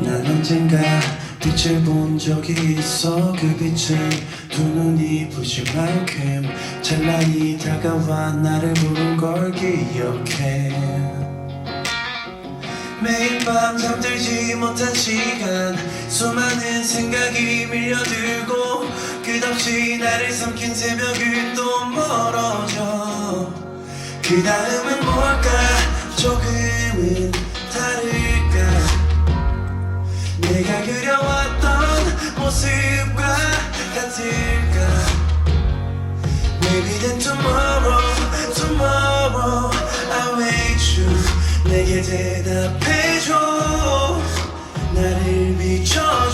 난 언젠가 빛을 본 적이 있어. 그 빛은 두 눈이 부실 만큼 찬란히 다가와 나를 부른 걸 기억해. 매일 밤 잠들지 못한 시간 수많은 생각이 밀려들고 끝없이 나를 삼킨 새벽은 또 멀어져. 그 다음은 뭘까 Maybe then tomorrow, tomorrow I'll wait you 내게 대답해줘 나를 비춰